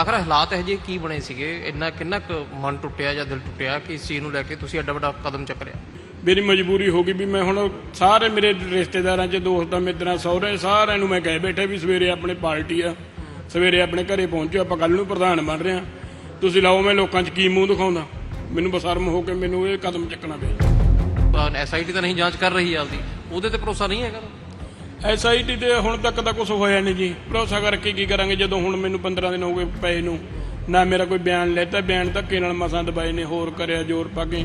ਆਖਰ ਹਾਲਾਤ ਇਹ ਜੇ ਕੀ ਬਣੇ ਸੀਗੇ? ਇੰਨਾ ਕਿੰਨਾ ਕੁ ਮਨ ਟੁੱਟਿਆ ਜਾਂ ਦਿਲ ਟੁੱਟਿਆ ਕਿ ਇਸ ਚੀਜ਼ ਨੂੰ ਲੈ ਕੇ ਤੁਸੀਂ ਐਡਾ ਵੱਡਾ ਕਦਮ ਚੱਕ ਲਿਆ? ਮੇਰੀ ਮਜਬੂਰੀ ਹੋ ਗਈ ਵੀ ਮੈਂ ਹੁਣ ਸਾਰੇ ਮੇਰੇ ਰਿਸ਼ਤੇਦਾਰਾਂ ਚ ਦੋਸਤਾਂ ਮਿੱਤਰਾਂ ਸਹੁਰੇ ਸਾਰਿਆਂ ਨੂੰ ਮੈਂ ਕਹਿ ਬੈਠੇ ਵੀ ਸਵੇਰੇ ਆਪਣੇ ਪਾਰਟੀ ਆ। ਸਵੇਰੇ ਆਪਣੇ ਘਰੇ ਪਹੁੰਚੋ ਆਪਾਂ ਕੱਲ ਨੂੰ ਪ੍ਰਧਾਨ ਬਣ ਰਹੇ ਆ ਤੁਸੀਂ ਲਾਓ ਮੈਂ ਲੋਕਾਂ 'ਚ ਕੀ ਮੂੰਹ ਦਿਖਾਉਂਦਾ। ਮੈਨੂੰ ਬਸਰਮ ਹੋ ਕੇ ਮੈਨੂੰ ਇਹ ਕਦਮ ਚੱਕਣਾ ਪਿਆ। ਐਸਆਈਟੀ ਤਾਂ ਨਹੀਂ ਜਾਂਚ ਕਰ ਰਹੀ ਆਪਦੀ। ਉਹਦੇ ਤੇ ਭਰੋਸਾ ਨਹੀਂ ਹੈਗਾ? ਐਸਆਈਟੀ ਤੇ ਹੁਣ ਤੱਕ ਤਾਂ ਕੁਝ ਹੋਇਆ ਨਹੀਂ ਜੀ। ਭਰੋਸਾ ਕਰਕੇ ਕੀ ਕਰਾਂਗੇ? ਜਦੋਂ ਹੁਣ ਮੈਨੂੰ 15 ਦਿਨ ਹੋ ਗਏ ਪਏ ਨੂੰ ਨਾ ਮੇਰਾ ਕੋਈ ਬਿਆਨ ਲੈਤਾ ਬਿਆਨ ਧੱਕੇ ਨਾਲ ਮਸਾਂ ਦਬਾਏ ਨੇ ਹੋਰ ਕਰਿਆ ਜ਼ੋਰ ਪਾ ਕੇ।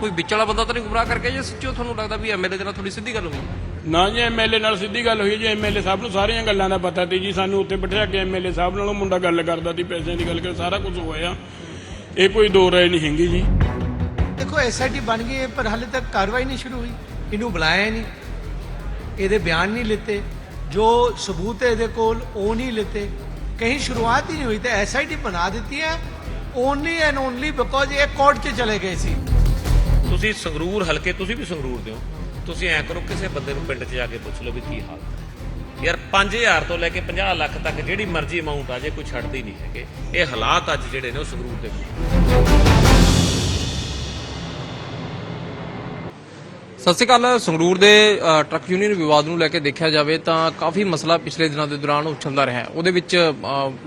ਕੋਈ ਵਿੱਚ ਵਾਲਾ ਬੰਦਾ ਤਾਂ ਨਹੀਂ ਗੁੰਮਰਾਹ ਕਰਕੇ ਜੇ ਸੱਚੋ ਤੁਹਾਨੂੰ ਲੱਗਦਾ ਵੀ ਐਮਐਲਏ ਦੇ ਨਾਲ ਥੋੜੀ ਸਿੱਧੀ ਗੱਲ ਹੋਈ? ਨਾ ਜੀ ਐਮਐਲਏ ਨਾਲ ਸਿੱਧੀ ਗੱਲ ਹੋਈ ਜੀ। ਐਮਐਲਏ ਸਾਹਿਬ ਨੂੰ ਸਾਰੀਆਂ ਗੱਲਾਂ ਦਾ ਪਤਾ ਤੇ ਜੀ। ਸਾਨੂੰ ਉੱਥੇ ਬਿਠਾ ਕੇ ਐਮਐਲਏ ਸਾਹਿਬ ਨਾਲ ਮੁੰਡਾ ਗੱਲ ਕਰਦਾ ਸੀ ਪੈਸਿਆਂ ਦੀ ਗੱਲ ਕਰ ਸਾਰਾ ਕੁਝ ਹੋਇਆ। ਇਹ ਕੋਈ ਦੋ ਰਾਏ ਨਹੀਂ ਹੈਗੀ ਜੀ। ਦੇਖੋ ਐਸਆਈਟੀ ਬਣ ਗਈ ਪਰ ਹਾਲੇ ਤੱਕ ਕਾਰਵਾਈ ਨਹੀਂ ਸ਼ੁਰੂ ਹੋਈ। ਇਹਨੂੰ ਬੁਲਾਇਆ ਨਹੀਂ। ਇਹਦੇ ਬਿਆਨ ਨਹੀਂ ਲਿੱਤੇ, ਜੋ ਸਬੂਤ ਹੈ ਇਹਦੇ ਕੋਲ, ਉਹ ਨਹੀਂ ਲਿੱਤੇ। ਕहीं ਸ਼ੁਰੂਆਤ ਹੀ ਨਹੀਂ ਹੋਈ ਤਾਂ ਐਸਆਈਟੀ ਬਣਾ ਦਿੱਤੀ ਹੈ ਓਨਲੀ ਐਂਡ ਓਨਲੀ ਬਿਕੋਜ਼ ਇਹ ਕੋਰਟ 'ਚ ਚਲੇ ਗਏ ਸੀ। ਤੁਸੀਂ ਸੰਗਰੂਰ ਹਲਕੇ, ਤੁਸੀਂ ਵੀ ਸੰਗਰੂਰ ਦੇ ਹੋ। ਤੁਸੀਂ ਐ ਕਰੋ, ਕਿਸੇ ਬੰਦੇ ਨੂੰ ਪਿੰਡ 'ਚ ਜਾ ਕੇ ਪੁੱਛ ਲਓ ਵੀ ਕੀ ਹਾਲ ਹੈ। ਯਾਰ 5000 ਤੋਂ ਲੈ ਕੇ 50 ਲੱਖ ਤੱਕ ਜਿਹੜੀ ਮਰਜ਼ੀ ਅਮਾਉਂਟ ਆ, ਜੇ ਕੋਈ ਛੱਡਦੇ ਨਹੀਂ ਹੈਗੇ, ਇਹ ਹਾਲਾਤ ਅੱਜ ਜਿਹੜੇ ਨੇ ਉਹ ਸੰਗਰੂਰ ਦੇ ਸਤਿ ਸ਼੍ਰੀ ਅਕਾਲ, ਸੰਗਰੂਰ ਦੇ ਟਰੱਕ ਯੂਨੀਅਨ ਵਿਵਾਦ ਨੂੰ ਲੈ ਕੇ ਦੇਖਿਆ ਜਾਵੇ ਤਾਂ ਕਾਫੀ ਮਸਲਾ ਪਿਛਲੇ ਦਿਨਾਂ ਦੇ ਦੌਰਾਨ ਉਛਲਦਾ ਰਿਹਾ ਉਹਦੇ ਵਿੱਚ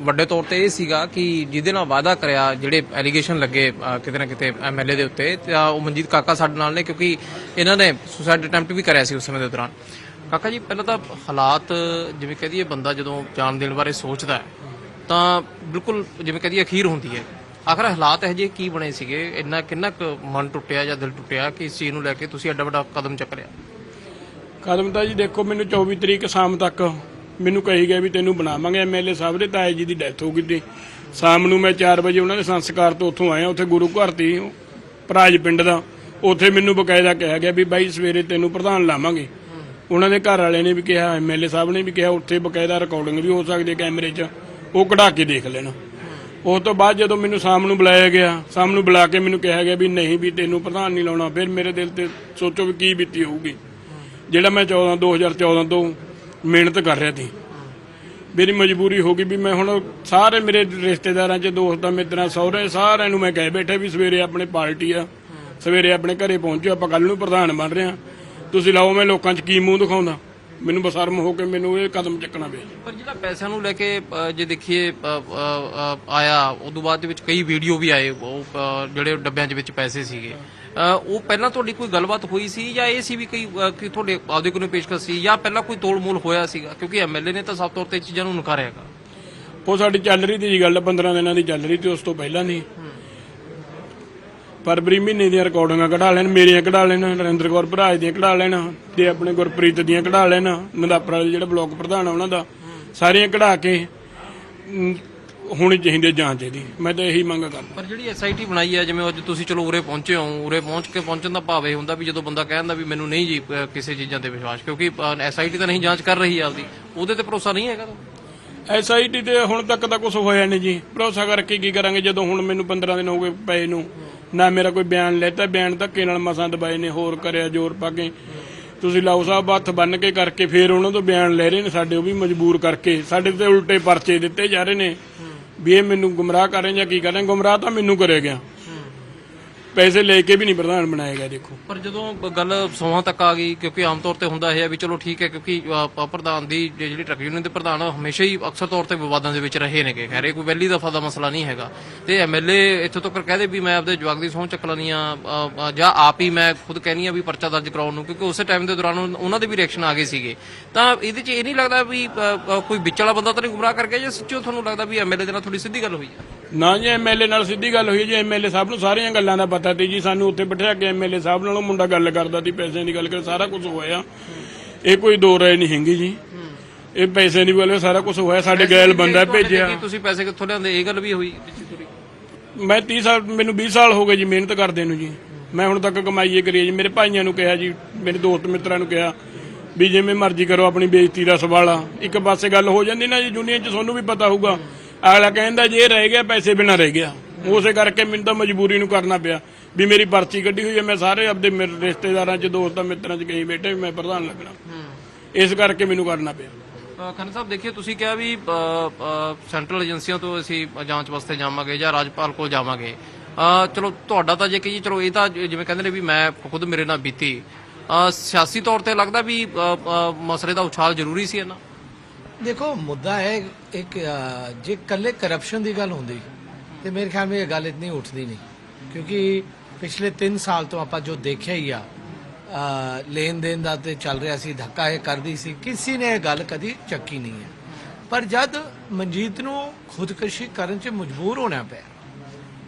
ਵੱਡੇ ਤੌਰ ਤੇ ਇਹ ਸੀਗਾ ਕਿ ਜਿਹਦੇ ਨਾਲ ਵਾਅਦਾ ਕਰਿਆ, ਜਿਹੜੇ ਐਲੀਗੇਸ਼ਨ ਲੱਗੇ ਕਿਤੇ ਨਾ ਕਿਤੇ ਐਮਐਲਏ ਦੇ ਉੱਤੇ, ਤਾਂ ਉਹ ਮਨਜੀਤ ਕਾਕਾ ਸਾਡੇ ਨਾਲ ਨੇ ਕਿਉਂਕਿ ਇਹਨਾਂ ਨੇ ਸੁਸਾਈਡ ਅਟੈਂਪਟ ਵੀ ਕਰਿਆ ਸੀ ਉਸ ਸਮੇਂ ਦੇ ਦੌਰਾਨ। ਕਾਕਾ ਜੀ, ਪਹਿਲਾਂ ਤਾਂ ਹਾਲਾਤ, ਜਿਵੇਂ ਕਹਦੀਏ ਬੰਦਾ ਜਦੋਂ ਜਾਨ ਦੇਣ ਬਾਰੇ ਸੋਚਦਾ ਹੈ, ਤਾਂ ਬਿਲਕੁਲ ਜਿਵੇਂ ਕਹਦੀਏ ਅਖੀਰ ਹੁੰਦੀ ਹੈ। ਆਖਰ ਹਾਲਾਤ ਇਹ ਜੇ ਕੀ ਬਣੇ ਸੀਗੇ? ਇੰਨਾ ਕਿੰਨਾ ਕੁ ਮਨ ਟੁੱਟਿਆ ਜਾਂ ਦਿਲ ਟੁੱਟਿਆ ਕਿ ਇਸ ਚੀਜ਼ ਨੂੰ ਲੈ ਕੇ ਤੁਸੀਂ ਐਡਾ ਵੱਡਾ ਕਦਮ ਚੱਕ ਲਿਆ? ਕਦਮ ਤਾਂ ਜੀ ਦੇਖੋ, ਮੈਨੂੰ 24 ਤਰੀਕ ਸ਼ਾਮ ਤੱਕ ਮੈਨੂੰ ਕਹੀ ਗਿਆ ਵੀ ਤੈਨੂੰ ਬਣਾਵਾਂਗੇ ਐਮਐਲਏ ਸਾਹਿਬ ਦੇ ਤਾਏ ਜੀ ਦੀ ਡੈਥ ਹੋ ਗਈ ਸੀ। ਸ਼ਾਮ ਨੂੰ ਮੈਂ 4 ਵਜੇ ਉਹਨਾਂ ਦੇ ਸੰਸਕਾਰ ਤੋਂ ਉੱਥੋਂ ਆਇਆ, ਉੱਥੇ ਗੁਰੂ ਘਰ ਦੀ ਭਰਾਜ ਪਿੰਡ ਦਾ। ਉੱਥੇ ਮੈਨੂੰ ਬਕਾਇਦਾ ਕਿਹਾ ਗਿਆ ਵੀ ਬਾਈ, ਸਵੇਰੇ ਤੈਨੂੰ ਪ੍ਰਧਾਨ ਲਾਵਾਂਗੇ। ਉਹਨਾਂ ਦੇ ਘਰ ਵਾਲੇ ਨੇ ਵੀ ਕਿਹਾ ਐਮਐਲਏ ਸਾਹਿਬ ਨੇ ਵੀ ਕਿਹਾ, ਉੱਥੇ ਬਕਾਇਦਾ ਰਿਕਾਰਡਿੰਗ ਵੀ ਹੋ ਸਕਦੀ ਹੈ ਕੈਮਰੇ 'ਚ, ਉਹ ਕਢਾ ਕੇ ਦੇਖ ਲੈਣਾ। ਉਸ ਤੋਂ ਬਾਅਦ ਜਦੋਂ ਮੈਨੂੰ ਸ਼ਾਮ ਨੂੰ ਬੁਲਾਇਆ ਗਿਆ, ਸ਼ਾਮ ਨੂੰ ਬੁਲਾ ਕੇ ਮੈਨੂੰ ਕਿਹਾ ਗਿਆ ਵੀ ਨਹੀਂ ਵੀ ਤੈਨੂੰ ਪ੍ਰਧਾਨ ਨਹੀਂ ਲਾਉਣਾ, ਫਿਰ ਮੇਰੇ ਦਿਲ ਤੇ ਸੋਚੋ ਵੀ ਕੀ ਬੀਤੀ ਹੋਊਗੀ। ਜਿਹੜਾ ਮੈਂ 14 2014 ਤੋਂ ਮਿਹਨਤ ਕਰ ਰਿਹਾ ਸੀ। ਮੇਰੀ ਮਜਬੂਰੀ ਹੋ ਗਈ ਵੀ ਮੈਂ ਹੁਣ ਸਾਰੇ ਮੇਰੇ ਰਿਸ਼ਤੇਦਾਰਾਂ ਚ ਦੋਸਤਾਂ, ਮਿੱਤਰਾਂ, ਸਹੁਰੇ ਸਾਰਿਆਂ ਨੂੰ ਮੈਂ ਕਹਿ ਬੈਠੇ ਵੀ ਸਵੇਰੇ ਆਪਣੇ ਪਾਰਟੀ ਆ, ਸਵੇਰੇ ਆਪਣੇ ਘਰੇ ਪਹੁੰਚੋ, ਆਪਾਂ ਕੱਲ ਨੂੰ ਪ੍ਰਧਾਨ ਬਣ ਰਹੇ ਆ। ਤੁਸੀਂ ਲਾਓ, ਮੈਂ ਲੋਕਾਂ 'ਚ ਕੀ ਮੂੰਹ ਦਿਖਾਉਂਦਾ। ਮੈਨੂੰ ਬਸਰਮ ਹੋ ਕੇ ਮੈਨੂੰ ਇਹ ਕਦਮ ਚੱਕਣਾ ਪਿਆ ਪਰ ਜਿਹੜਾ ਪੈਸਿਆਂ ਨੂੰ ਲੈ ਕੇ ਅ, ਜੇ ਦੇਖੀਏ ਅ, ਅ, ਅ, ਆਇਆ ਉਦੋਂ ਬਾਅਦ ਦੇ ਵਿੱਚ ਕਈ ਵੀਡੀਓ ਵੀ ਆਏ ਉਹ ਅ, ਜਿਹੜੇ ਡੱਬਿਆਂ ਦੇ ਵਿੱਚ ਪੈਸੇ ਸੀਗੇ। ਅ, ਉਹ ਪਹਿਲਾਂ ਤੁਹਾਡੀ ਕੋਈ ਗੱਲਬਾਤ ਹੋਈ ਸੀ ਜਾਂ ਇਹ ਸੀ ਵੀ ਕੋਈ ਅ, ਕਿ ਤੁਹਾਡੇ ਆਪਦੇ ਕੋਲੋਂ ਪੇਸ਼ਕਸ਼ ਸੀ ਜਾਂ ਪਹਿਲਾਂ ਕੋਈ ਤੋਲ-ਮੋਲ ਹੋਇਆ ਸੀਗਾ? ਕਿਉਂਕਿ ਐਮਐਲਏ ਨੇ ਤਾਂ ਸਭ ਤੌਰ ਤੇ ਇਹ ਚੀਜ਼ਾਂ ਨੂੰ ਨਕਾਰਿਆਗਾ ਉਹ ਸਾਡੀ ਚੱਲ ਰਹੀ ਜੀ ਗੱਲ 15 ਦਿਨਾਂ ਦੀ ਚੱਲ ਰਹੀ ਤੇ ਉਸ ਤੋਂ ਪਹਿਲਾਂ ਨਹੀਂ ਫਰਵਰੀ ਮਹੀਨੇ ਦੀਆਂ ਰਿਕਾਰਡਿੰਗਾਂ ਕਢਾ ਲੈਣ ਮੇਰੀਆਂ ਕਢਾ ਲੈਣ ਨਰਿੰਦਰ ਕੌਰ ਭਰਾਜ ਦੀਆਂ ਕਢਾ ਲੈਣ ਤੇ ਆਪਣੇ ਗੁਰਪ੍ਰੀਤ ਦੀਆਂ ਕਢਾ ਲੈਣ ਨੰਦਾਪੁਰ ਵਾਲੇ ਜਿਹੜਾ ਬਲਾਕ ਪ੍ਰਧਾਨ ਆ ਉਹਨਾਂ ਦਾ ਸਾਰੀਆਂ ਕਢਾ ਕੇ ਹੋਣੀ ਚਾਹੀਦੀ ਜਾਂਚ ਇਹਦੀ। ਮੈਂ ਤਾਂ ਇਹੀ ਮੰਗ ਕਰਦਾ। ਪਰ ਜਿਹੜੀ ਐਸਆਈਟੀ ਬਣਾਈ ਹੈ ਜਿਵੇਂ ਅੱਜ ਤੁਸੀਂ ਚਲੋ ਉਰੇ ਪਹੁੰਚੇ ਹੋ ਉਰੇ ਪਹੁੰਚ ਕੇ ਪਹੁੰਚਣ ਦਾ ਭਾਵ ਇਹ ਹੁੰਦਾ ਵੀ ਜਦੋਂ ਬੰਦਾ ਕਹਿੰਦਾ ਵੀ ਮੈਨੂੰ ਨਹੀਂ ਜੀ ਕਿਸੇ ਚੀਜ਼ਾਂ ਤੇ ਵਿਸ਼ਵਾਸ ਕਿਉਂਕਿ ਐਸਆਈਟੀ ਤਾਂ ਨਹੀਂ ਜਾਂਚ ਕਰ ਰਹੀ ਆਪਦੀ। ਉਹਦੇ ਤੇ ਭਰੋਸਾ ਨਹੀਂ ਹੈਗਾ ਐਸਆਈਟੀ ਤੇ ਹੁਣ ਤੱਕ ਤਾਂ ਕੁਝ ਹੋਇਆ ਨਹੀਂ ਜੀ। ਭਰੋਸਾ ਕਰਕੇ ਕੀ ਕਰਾਂਗੇ ਜਦੋਂ ਹੁਣ ਮੈਨੂੰ 15 ਦਿਨ ਹੋ ਗਏ ਪਏ ਨੂੰ। ਨਾ ਮੇਰਾ ਕੋਈ ਬਿਆਨ ਲੈਤਾ, ਬਿਆਨ ਧੱਕੇ ਨਾਲ ਮਸਾਂ ਦਬਾਏ ਨੇ, ਹੋਰ ਕਰਿਆ, ਜ਼ੋਰ ਪਾ ਕੇ। ਤੁਸੀਂ ਲਾਓ ਸਾਹਿਬ ਹੱਥ ਬੰਨ ਕੇ ਕਰਕੇ, ਫਿਰ ਉਹਨਾਂ ਤੋਂ ਬਿਆਨ ਲੈ ਰਹੇ ਨੇ, ਸਾਡੇ ਉਹ ਵੀ ਮਜਬੂਰ ਕਰਕੇ। ਸਾਡੇ ਤੇ ਉਲਟੇ ਪਰਚੇ ਦਿੱਤੇ ਜਾ ਰਹੇ ਨੇ, ਵੀ ਇਹ ਮੈਨੂੰ ਗੁੰਮਰਾਹ ਕਰ ਰਹੇ ਜਾਂ ਕੀ ਕਰ ਰਹੇ ਗੁੰਮਰਾਹ ਤਾਂ ਮੈਨੂੰ ਕਰਿਆ ਗਿਆ। ਪੈਸੇ ਲੈ ਕੇ ਵੀ ਨਹੀਂ ਪ੍ਰਧਾਨ ਬਣਾਇਆ ਗਿਆ ਦੇਖੋ। ਪਰ ਜਦੋਂ ਬ- ਗੱਲ ਸੋਹਾਂ ਤੱਕ ਆ ਗਈ ਕਿਉਂਕਿ ਆਮ ਤੌਰ ਤੇ ਹੁੰਦਾ ਇਹ ਹੈ ਵੀ ਚਲੋ ਠੀਕ ਹੈ ਕਿਉਂਕਿ ਅ, ਪ- ਪ੍ਰਧਾਨ ਦੀ ਜਿਹੜੀ ਟਰੱਕ ਯੂਨੀਅਨ ਦੇ ਪ੍ਰਧਾਨ ਆ, ਹਮੇਸ਼ਾ ਹੀ ਅਕਸਰ ਤੌਰ ਤੇ ਵਿਵਾਦਾਂ ਦੇ ਵਿੱਚ ਰਹੇ ਨੇਗੇ। ਖੈਰ ਇਹ ਕੋਈ ਪਹਿਲੀ ਦਫਾ ਦਾ ਮਸਲਾ ਨਹੀਂ ਹੈਗਾ। ਤੇ ਐਮਐਲਏ ਇੱਥੋਂ ਤੱਕ ਕਹਦੇ ਵੀ ਮੈਂ ਆਪਦੇ ਜਵਾਕ ਦੀ ਸਹੁੰ ਚੱਕ ਲੈਣੀ ਆ ਅ, ਅ, ਜਾਂ ਆਪ ਹੀ ਮੈਂ ਖੁਦ ਕਹਿਣੀ ਆ ਵੀ ਪਰਚਾ ਦਰਜ ਕਰਾਉਣ ਨੂੰ ਕਿਉਂਕਿ ਉਸੇ ਟਾਈਮ ਦੇ ਦੌਰਾਨ ਉਨ- ਉਹਨਾਂ ਦੇ ਵੀ ਰਿਐਕਸ਼ਨ ਆ ਗਏ ਸੀਗੇ। ਤਾਂ ਇਹਦੇ 'ਚ ਇਹ ਨਹੀਂ ਲੱਗਦਾ ਵੀ ਅ, ਅ, ਕੋਈ ਵਿੱਚ ਵਾਲਾ ਬੰਦਾ ਤਾਂ ਨਹੀਂ ਗੁੰਮਰਾਹ ਗਿਆ ਜਾਂ ਸੱਚੋ ਤੁਹਾਨੂੰ ਲੱਗਦਾ ਵੀ ਐਮਐਲਏ ਦੇ ਨਾਲ ਥੋੜੀ ਸਿੱਧੀ ਗੱਲ ਹੋਈ ਹੈ ਨਾ ਜੀ ਐਮਐਲਏ ਨਾਲ ਸਿੱਧੀ ਗੱਲ ਹੋਈ ਜੀ ਐਮਐਲਏ ਸਾਹਿਬ ਨੂੰ ਸਾਰੀਆਂ ਗੱਲਾਂ ਦਾ ਪਤਾ ਤੇ ਜੀ ਸਾਨੂੰ ਉੱਥੇ ਬਿਠਾ ਕੇ ਐਮਐਲਏ ਸਾਹਿਬ ਨਾਲ ਮੁੰਡਾ ਗੱਲ ਕਰਦਾ ਸੀ ਪੈਸਿਆਂ ਦੀ ਗੱਲ ਕਰ ਸਾਰਾ ਕੁਝ ਹੋਇਆ। ਇਹ ਕੋਈ ਦੋ ਰਾਏ ਨਹੀਂ ਹੈਗੀ ਜੀ। ਇਹ ਪੈਸੇ ਦੀ ਗੱਲ ਸਾਰਾ ਕੁਝ ਹੋਇਆ ਸਾਡੇ ਗੈਲ ਬੰਦਾ ਭੇਜਿਆ। ਤੁਸੀਂ ਪੈਸੇ ਕਿੱਥੋਂ ਲਿਆਂਦੇ ਇਹ ਗੱਲ ਵੀ ਹੋਈ ਮੈਂ 30 ਸਾਲ ਮੈਨੂੰ 20 ਸਾਲ ਹੋ ਗਏ ਜੀ ਮਿਹਨਤ ਕਰਦੇ ਨੂੰ ਜੀ। ਮੈਂ ਹੁਣ ਤੱਕ ਕਮਾਈਏ ਕਰੀਏ ਜੀ। ਮੇਰੇ ਭਾਈਆਂ ਨੂੰ ਕਿਹਾ ਜੀ ਮੇਰੇ ਦੋਸਤ ਮਿੱਤਰਾਂ ਨੂੰ ਕਿਹਾ ਵੀ ਜਿਵੇਂ ਮਰਜ਼ੀ ਕਰੋ ਆਪਣੀ ਬੇਇੱਜ਼ਤੀ ਦਾ ਸਵਾਲ ਆ। ਇੱਕ ਪਾਸੇ ਗੱਲ ਹੋ ਜਾਂਦੀ ਨਾ ਜੀ ਦੁਨੀਆ 'ਚ ਤੁਹਾਨੂੰ ਵੀ ਪਤਾ ਹੋਊਗਾ। ਅਗਲਾ ਕਹਿੰਦਾ ਜੇ ਰਹਿ ਗਿਆ ਪੈਸੇ ਬਿਨਾ ਰਹਿ ਗਿਆ। ਉਸੇ ਕਰਕੇ ਮੈਨੂੰ ਤਾਂ ਮਜਬੂਰੀ ਨੂੰ ਕਰਨਾ ਪਿਆ ਵੀ ਮੇਰੀ ਪਰਚੀ ਕੱਢੀ ਹੋਈ ਹੈ ਮੈਂ ਸਾਰੇ ਆਪਦੇ ਮੇਰੇ ਰਿਸ਼ਤੇਦਾਰਾਂ 'ਚ ਦੋਸਤਾਂ ਮਿੱਤਰਾਂ 'ਚ ਕਹੀ ਵੀ ਮੈਂ ਪ੍ਰਧਾਨ ਲੱਗਣਾ। ਇਸ ਕਰਕੇ ਮੈਨੂੰ ਕਰਨਾ ਪਿਆ। ਖੰਨਾ ਸਾਹਿਬ ਦੇਖੀਏ ਤੁਸੀਂ ਕਿਹਾ ਵੀ ਸੈਂਟਰਲ ਏਜੰਸੀਆਂ ਤੋਂ ਅਸੀਂ ਜਾਂਚ ਵਾਸਤੇ ਜਾਵਾਂਗੇ ਜਾਂ ਰਾਜਪਾਲ ਕੋਲ ਜਾਵਾਂਗੇ। ਚਲੋ ਤੁਹਾਡਾ ਤਾਂ ਜੇ ਕਹੀਏ ਚਲੋ ਇਹ ਤਾਂ ਜਿਵੇਂ ਕਹਿੰਦੇ ਨੇ ਵੀ ਮੈਂ ਖੁਦ ਮੇਰੇ ਨਾਲ ਬੀਤੀ। ਸਿਆਸੀ ਤੌਰ ਤੇ ਲੱਗਦਾ ਵੀ ਮਸਲੇ ਦਾ ਉਛਾਲ ਜ਼ਰੂਰੀ ਸੀ ਇਹਨਾਂ? ਦੇਖੋ, ਮੁੱਦਾ ਹੈ ਇੱਕ ਜੇ ਕੱਲੇ ਕਰਪਸ਼ਨ ਦੀ ਗੱਲ ਹੁੰਦੀ, ਤੇ ਮੇਰੇ ਖਿਆਲ ਵਿੱਚ ਇਹ ਗੱਲ ਇਤਨੀ ਉੱਠਦੀ ਨਹੀਂ। ਕਿਉਂਕਿ ਪਿਛਲੇ 3 ਸਾਲ ਤੋਂ ਆਪਾਂ ਜੋ ਦੇਖਿਆ ਹੀ ਆ ਲੈਣ ਦੇਣ ਦਾ ਤੇ ਚੱਲ ਰਿਹਾ ਸੀ, ਧੱਕਾ ਇਹ ਕਰਦੀ ਸੀ, ਕਿਸੇ ਨੇ ਇਹ ਗੱਲ ਕਦੀ ਚੱਕੀ ਨਹੀਂ ਹੈ। ਪਰ ਜਦ ਮਨਜੀਤ ਨੂੰ ਖੁਦਕਸ਼ੀ ਕਰਨ 'ਚ ਮਜਬੂਰ ਹੋਣਾ ਪਿਆ,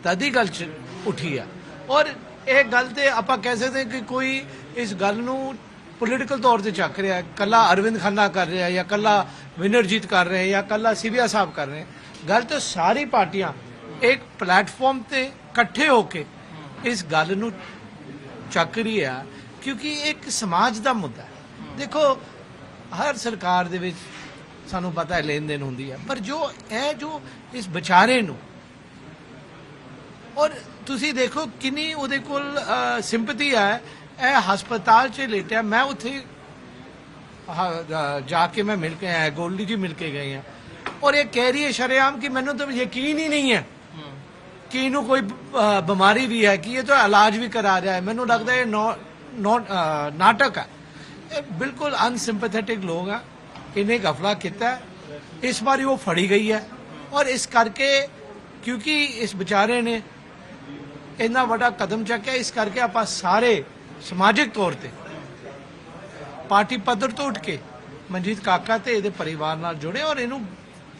ਤਦ ਹੀ ਗੱਲ ਚ ਉੱਠੀ ਆ। ਔਰ ਇਹ ਗੱਲ ਤੇ ਆਪਾਂ ਕਹਿ ਸਕਦੇ ਹਾਂ ਕਿ ਕੋਈ ਇਸ ਗੱਲ ਨੂੰ ਪੋਲੀਟੀਕਲ ਤੌਰ ਤੇ ਚੱਕ ਰਿਹਾ ਹੈ। ਕੱਲਾ ਅਰਵਿੰਦ ਖੰਨਾ ਕਰ ਰਿਹਾ ਜਾਂ ਕੱਲਾ ਵਿਨਰਜੀਤ ਕਰ ਰਿਹਾ ਜਾਂ ਕੱਲਾ ਸਿਵਿਆ ਸਾਹਿਬ ਕਰ ਰਹੇ ਗੱਲ ਤਾਂ ਸਾਰੀ ਪਾਰਟੀਆਂ ਇੱਕ ਪਲੇਟਫਾਰਮ ਤੇ ਇਕੱਠੇ ਹੋ ਕੇ ਇਸ ਗੱਲ ਨੂੰ ਚੱਕ ਰਹੀ ਆ, ਕਿਉਂਕਿ ਇੱਕ ਸਮਾਜ ਦਾ ਮੁੱਦਾ ਹੈ ਦੇਖੋ, ਹਰ ਸਰਕਾਰ ਦੇ ਵਿੱਚ ਸਾਨੂੰ ਪਤਾ ਹੈ ਲੈਣ ਦੇਣ ਹੁੰਦੀ ਹੈ ਪਰ ਜੋ ਇਹ ਜੋ ਇਸ ਵਿਚਾਰੇ ਨੂੰ ਔਰ ਤੁਸੀਂ ਦੇਖੋ ਕਿੰਨੀ ਉਹਦੇ ਕੋਲ ਸਿੰਪਥੀ ਹੈ ਇਹ ਹਸਪਤਾਲ 'ਚ ਲੇਟਿਆ। ਮੈਂ ਉੱਥੇ ਜਾ ਕੇ ਮੈਂ ਮਿਲ ਕੇ ਆਇਆ, ਗੋਲਡੀ ਜੀ ਮਿਲ ਕੇ ਗਏ ਆ। ਔਰ ਇਹ ਕਹਿ ਰਹੀ ਹੈ ਸ਼ਰੇਆਮ ਕਿ ਮੈਨੂੰ ਤਾਂ ਯਕੀਨ ਹੀ ਨਹੀਂ ਹੈ ਕਿ ਇਹਨੂੰ ਕੋਈ ਬਿਮਾਰੀ ਵੀ ਹੈ ਕਿ ਇਹ ਤਾਂ ਇਲਾਜ ਵੀ ਕਰਾ ਰਿਹਾ ਹੈ। ਮੈਨੂੰ ਲੱਗਦਾ ਇਹ ਨੋ- ਨੋ- ਨਾਟਕ ਹੈ। ਇਹ ਬਿਲਕੁਲ ਅਨਸਿੰਪੈਥੈਟਿਕ ਲੋਕ ਆ। ਇਹਨੇ ਗਫਲਾ ਕੀਤਾ ਇਸ ਵਾਰੀ ਉਹ ਫੜੀ ਗਈ ਹੈ। ਔਰ ਇਸ ਕਰਕੇ, ਕਿਉਂਕਿ ਇਸ ਵਿਚਾਰੇ ਨੇ ਇੰਨਾ ਵੱਡਾ ਕਦਮ ਚੱਕਿਆ, ਇਸ ਕਰਕੇ ਆਪਾਂ ਸਾਰੇ ਸਮਾਜਿਕ ਤੌਰ ਤੇ। ਪਾਰਟੀ ਪੱਧਰ ਤੋਂ ਉੱਠ ਕੇ ਮਨਜੀਤ ਕਾਕਾ ਤੇ ਇਹਦੇ ਪਰਿਵਾਰ ਨਾਲ ਜੁੜੇ ਔਰ ਇਹਨੂੰ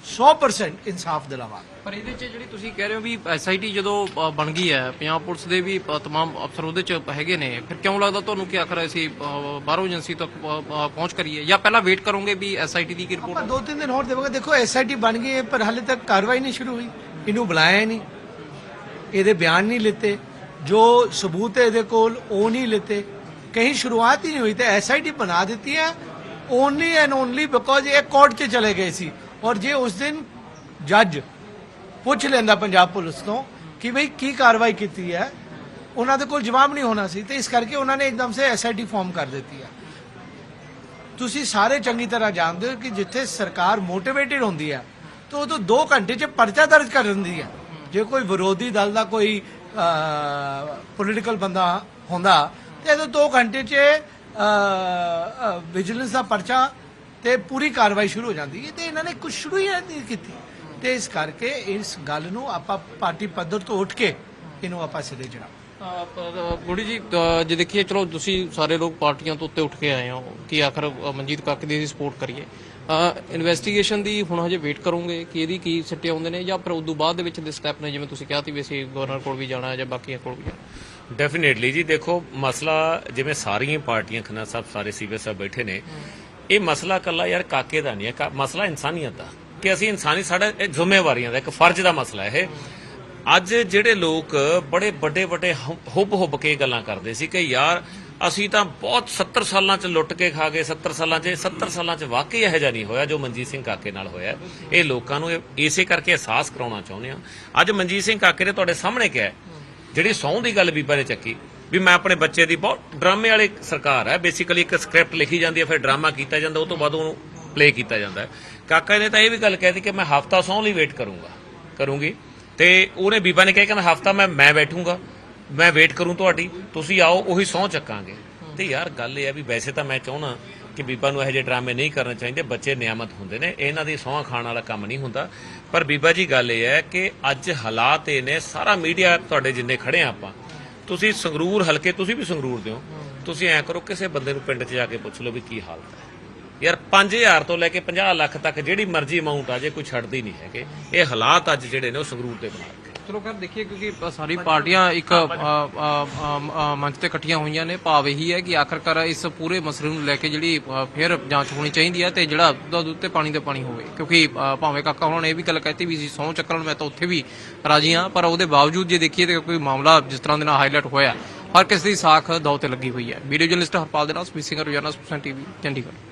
100% ਇਨਸਾਫ ਦਿਲਾਵਾ ਪਰ ਇਹਦੇ 'ਚ ਜਿਹੜੀ ਤੁਸੀਂ ਕਹਿ ਰਹੇ ਹੋ ਵੀ ਐਸਆਈਟੀ ਜਦੋਂ ਬਣ ਗਈ ਹੈ ਪੰਜਾਬ ਪੁਲਿਸ ਦੇ ਵੀ ਤਮਾਮ ਅਫਸਰ ਉਹਦੇ 'ਚ ਹੈਗੇ ਨੇ। ਫਿਰ ਕਿਉਂ ਲੱਗਦਾ ਤੁਹਾਨੂੰ ਕਿ ਆਖਰ ਅਸੀਂ ਬਾਹਰੋਂ ਏਜੰਸੀ ਤੱਕ ਪਹੁੰਚ ਕਰੀਏ? ਜਾਂ ਪਹਿਲਾਂ ਵੇਟ ਕਰੋਗੇ ਵੀ ਐਸਆਈਟੀ ਦੀ ਕੀ ਆਪਾਂ ਰਿਪੋਰਟ ਦੋ ਤਿੰਨ ਦਿਨ ਹੋਰ ਦੇਵਾਂਗੇ ਦੇਖੋ ਐਸਆਈਟੀ ਬਣ ਗਈ ਹੈ ਪਰ ਹਾਲੇ ਤੱਕ ਕਾਰਵਾਈ ਨਹੀਂ ਸ਼ੁਰੂ ਹੋਈ। ਇਹਨੂੰ ਬੁਲਾਇਆ ਨਹੀਂ। ਇਹਦੇ ਬਿਆਨ ਨਹੀਂ ਲਿੱਤੇ। ਜੋ ਸਬੂਤ ਹੈ ਇਹਦੇ ਕੋਲ, ਉਹ ਨਹੀਂ ਲਿੱਤੇ। ਕहीं ਸ਼ੁਰੂਆਤ ਹੀ ਨਹੀਂ ਹੋਈ ਤੇ ਐਸਆਈਟੀ ਬਣਾ ਦਿੱਤੀ ਹੈ ਓਨਲੀ ਐਂਡ ਓਨਲੀ ਬਿਕੋਜ਼ ਇਹ ਕੋਰਟ 'ਚ ਚਲੇ ਗਏ ਸੀ। ਔਰ ਜੇ ਉਸ ਦਿਨ ਜੱਜ ਪੁੱਛ ਲੈਂਦਾ ਪੰਜਾਬ ਪੁਲਿਸ ਤੋਂ ਕਿ ਭਈ ਕੀ ਕਾਰਵਾਈ ਕੀਤੀ ਹੈ, ਉਹਨਾਂ ਦੇ ਕੋਲ ਜਵਾਬ ਨਹੀਂ ਹੋਣਾ ਸੀ ਤੇ ਇਸ ਕਰਕੇ ਉਹਨਾਂ ਨੇ ਇੱਕਦਮ ਸੇ ਐਸਆਈਟੀ ਫਾਰਮ ਕਰ ਦਿੱਤੀ ਹੈ ਤੁਸੀਂ ਸਾਰੇ ਚੰਗੀ ਤਰ੍ਹਾਂ ਜਾਣਦੇ ਹੋ ਕਿ ਜਿੱਥੇ ਸਰਕਾਰ ਮੋਟੀਵੇਟਿਡ ਹੁੰਦੀ ਹੈ ਤਾਂ ਉਹ ਤੋਂ 2 ਘੰਟੇ 'ਚ ਪਰਚਾ ਦਰਜ ਕਰ ਦਿੰਦੀ ਹੈ ਜੇ ਕੋਈ ਵਿਰੋਧੀ ਦਲ ਦਾ ਕੋਈ ਪੋਲੀਟੀਕਲ ਬੰਦਾ ਹੁੰਦਾ। ਤੇ ਇਹਦੇ 2 ਘੰਟੇ 'ਚ ਵਿਜੀਲੈਂਸ ਦਾ ਪਰਚਾ ਤੇ ਪੂਰੀ ਕਾਰਵਾਈ ਸ਼ੁਰੂ ਹੋ ਜਾਂਦੀ ਹੈ। ਤੇ ਇਹਨਾਂ ਨੇ ਕੁਝ ਸ਼ੁਰੂ ਹੀ ਨਹੀਂ ਕੀਤੀ। ਤੇ ਇਸ ਕਰਕੇ ਇਸ ਗੱਲ ਨੂੰ ਆਪਾਂ ਪਾਰਟੀ ਪੱਧਰ ਤੋਂ ਉੱਠ ਕੇ ਇਹਨੂੰ ਆਪਾਂ ਸਿਰੇ ਚੜਾਵਾਂਗੇ ਗੁੜੀ ਜੀ ਅ, ਜੇ ਦੇਖੀਏ ਚਲੋ ਤੁਸੀਂ ਸਾਰੇ ਲੋਕ ਪਾਰਟੀਆਂ ਤੋਂ ਉੱਤੇ ਉੱਠ ਕੇ ਆਏ ਹੋ ਕਿ ਆਖਰ ਅ, ਮਨਜੀਤ ਕਾਕੇ ਦੀ ਸਪੋਰਟ ਕਰੀਏ। ਇਨਵੈਸਟੀਗੇਸ਼ਨ ਦੀ ਹੁਣ ਹਜੇ ਵੇਟ ਕਰੋਗੇ ਕਿ ਇਹਦੀ ਕੀ ਸਿੱਟੇ ਆਉਂਦੇ ਨੇ ਜਾਂ ਫਿਰ ਉਦੋਂ ਬਾਅਦ ਦੇ ਵਿੱਚ ਦੇ ਸਟੈਪ ਨੇ ਜਿਵੇਂ ਤੁਸੀਂ ਕਿਹਾ ਸੀ ਵੀ ਅਸੀਂ ਗਵਰਨਰ ਕੋਲ ਵੀ ਜਾਣਾ ਜਾਂ ਬਾਕੀਆਂ ਕੋਲ ਵੀ ਜਾਣਾ। ਡੈਫੀਨੇਟਲੀ ਜੀ ਦੇਖੋ ਮਸਲਾ ਜਿਵੇਂ ਸਾਰੀਆਂ ਪਾਰਟੀਆਂ ਖੰਨਾ ਸਾਹਿਬ ਸਾਰੇ ਸੀਵੇ ਸਾਹਿਬ ਬੈਠੇ ਨੇ ਇਹ ਮਸਲਾ ਕੱਲਾ ਯਾਰ ਕਾਕੇ ਦਾ ਨਹੀਂ ਹੈ ਕਾ- ਮਸਲਾ ਇਨਸਾਨੀਅਤ ਦਾ। ਕਿ ਅਸੀਂ ਇਨਸਾਨੀ ਸਾਡਾ ਇਹ ਜ਼ਿੰਮੇਵਾਰੀਆਂ ਦਾ ਇੱਕ ਫਰਜ਼ ਦਾ ਮਸਲਾ ਹੈ ਇਹ। ਅੱਜ ਜਿਹੜੇ ਲੋਕ ਬੜੇ ਵੱਡੇ ਵੱਡੇ ਹੁੱਬ ਹੁੱਬ ਕੇ ਗੱਲਾਂ ਕਰਦੇ ਸੀ ਕਿ ਯਾਰ ਅਸੀਂ ਤਾਂ ਬਹੁਤ 70 ਸਾਲਾਂ ਚ ਲੁੱਟ ਕੇ ਖਾ ਗਏ 70 ਸਾਲਾਂ ਚ 70 ਸਾਲਾਂ ਚ ਵਾਕਈ ਇਹੋ ਜਿਹਾ ਨਹੀਂ ਹੋਇਆ ਜੋ ਮਨਜੀਤ ਸਿੰਘ ਕਾਕੇ ਨਾਲ ਹੋਇਆ। ਇਹ ਲੋਕਾਂ ਨੂੰ ਇਸੇ ਕਰਕੇ ਅਹਿਸਾਸ ਕਰਾਉਣਾ ਚਾਹੁੰਦੇ ਆ ਅੱਜ ਮਨਜੀਤ ਸਿੰਘ ਕਾਕੇ ਨੇ ਤੁਹਾਡੇ ਸਾਹਮਣੇ ਕਿਹਾ ਜਿਹੜੀ ਸਹੁੰ ਦੀ ਗੱਲ ਬੀਬਾ ਨੇ ਚੱਕੀ, ਵੀ ਮੈਂ ਆਪਣੇ ਬੱਚੇ ਦੀ ਬਹੁਤ ਡਰਾਮੇ ਵਾਲੀ ਸਰਕਾਰ ਹੈ ਬੇਸਿਕਲੀ ਇੱਕ ਸਕ੍ਰਿਪਟ ਲਿਖੀ ਜਾਂਦੀ ਹੈ, ਫਿਰ ਡਰਾਮਾ ਕੀਤਾ ਜਾਂਦਾ, ਉਹ ਤੋਂ ਬਾਅਦ ਉਹਨੂੰ ਪਲੇ ਕੀਤਾ ਜਾਂਦਾ ਹੈ। ਕਾਕਾ ਨੇ ਤਾਂ ਇਹ ਵੀ ਗੱਲ ਕਹਿ ਦਿੱਤੀ ਕਿ ਮੈਂ ਹਫਤਾ ਸਹੁੰ ਲਈ ਵੇਟ ਕਰੂੰਗਾ, ਕਰੂੰਗੀ। ਤੇ ਉਹਨੇ ਬੀਬਾ ਨੇ ਕਿਹਾ, ਕਹਿੰਦਾ, ਹਫਤਾ ਮੈਂ ਮੈਂ ਬੈਠੂੰਗਾ। ਮੈਂ ਵੇਟ ਕਰੂੰ ਤੁਹਾਡੀ। ਤੁਸੀਂ ਆਓ, ਉਹੀ ਸਹੁੰ ਚੱਕਾਂਗੇ। ਤੇ ਯਾਰ, ਗੱਲ ਇਹ ਹੈ ਵੀ ਵੈਸੇ ਤਾਂ ਮੈਂ ਚਾਹਣਾ ਕਿ ਬੀਬਾ ਨੂੰ ਇਹੋ ਜਿਹੇ ਡਰਾਮੇ ਨਹੀਂ ਕਰਨੇ ਚਾਹੀਦੇ। ਬੱਚੇ ਨਿਆਮਤ ਹੁੰਦੇ ਨੇ। ਇਹਨਾਂ ਦੀ ਸਹੁੰ ਖਾਣ ਵਾਲਾ ਕੰਮ ਨਹੀਂ ਹੁੰਦਾ। ਪਰ ਬੀਬਾ ਜੀ, ਗੱਲ ਇਹ ਹੈ ਕਿ ਅੱਜ ਹਾਲਾਤ ਇਹ ਨੇ। ਸਾਰਾ ਮੀਡੀਆ ਤੁਹਾਡੇ ਜਿੰਨੇ ਖੜੇ ਆ ਆਪਾਂ। ਤੁਸੀਂ ਸੰਗਰੂਰ ਹਲਕੇ, ਤੁਸੀਂ ਵੀ ਸੰਗਰੂਰ ਦਿਓ ਤੁਸੀਂ ਐਂ ਕਰੋ, ਕਿਸੇ ਬੰਦੇ ਨੂੰ ਪਿੰਡ 'ਚ ਜਾ ਕੇ ਪੁੱਛ ਲਓ ਵੀ ਕੀ ਹਾਲਤ ਹੈ। ਯਾਰ 5000 ਤੋਂ ਲੈ ਕੇ 50 ਲੱਖ ਤੱਕ ਜਿਹੜੀ ਮਰਜ਼ੀ ਅਮਾਉਂਟ ਆ, ਜੇ ਕੋਈ ਛੱਡਦੀ ਨਹੀਂ ਹੈਗੇ। ਇਹ ਹਾਲਾਤ ਅੱਜ ਜਿਹੜੇ ਨੇ ਉਹ ਸੰਗਰੂਰ ਦੇ ਬਣਾ ਰੱਖੇ। ਚਲੋ ਖੈਰ, ਦੇਖੀਏ, ਕਿਉਂਕਿ ਸਾਰੀ ਪਾਰਟੀਆਂ ਇੱਕ ਮੰਚ ਤੇ ਇਕੱਠੀਆਂ ਹੋਈਆਂ ਨੇ। ਭਾਵ ਇਹੀ ਹੈ ਕਿ ਆਖਰਕਾਰ ਇਸ ਪੂਰੇ ਮਸਲੇ ਨੂੰ ਲੈ ਕੇ ਜਿਹੜੀ ਫਿਰ ਜਾਂਚ ਹੋਣੀ ਚਾਹੀਦੀ ਹੈ ਤੇ ਜਿਹੜਾ ਦੁੱਧ ਉੱਤੇ ਪਾਣੀ ਤੇ ਪਾਣੀ ਹੋਵੇ। ਕਿਉਂਕਿ ਭਾਵੇਂ ਕਾਕਾ ਉਹਨਾਂ ਨੇ ਇਹ ਵੀ ਗੱਲ ਕਹਿਤੀ ਵੀ ਸੀ ਸਹੁੰ ਚੱਕਣ, ਮੈਂ ਤਾਂ ਉੱਥੇ ਵੀ ਰਾਜੀ ਹਾਂ। ਪਰ ਉਹਦੇ ਬਾਵਜੂਦ ਜੇ ਦੇਖੀਏ ਤੇ ਕੋਈ ਮਾਮਲਾ ਜਿਸ ਤਰ੍ਹਾਂ ਦੇ ਨਾਲ ਹਾਈਲਾਈਟ ਹੋਇਆ, ਹਰ ਕਿਸੇ ਦੀ ਸਾਖ ਦੌ ਤੇ ਲੱਗੀ ਹੋਈ ਹੈ। ਵੀਡੀਓ ਜਰਨਲਿਸਟ ਹਰਪਾਲ ਦੇ ਨਾਲ ਸਪੀਸਿੰਗ ਰੋਜ਼ਾਨਾ ਸਪੋਕਨ ਟੀਵੀ, ਚੰਡੀਗੜ੍ਹ।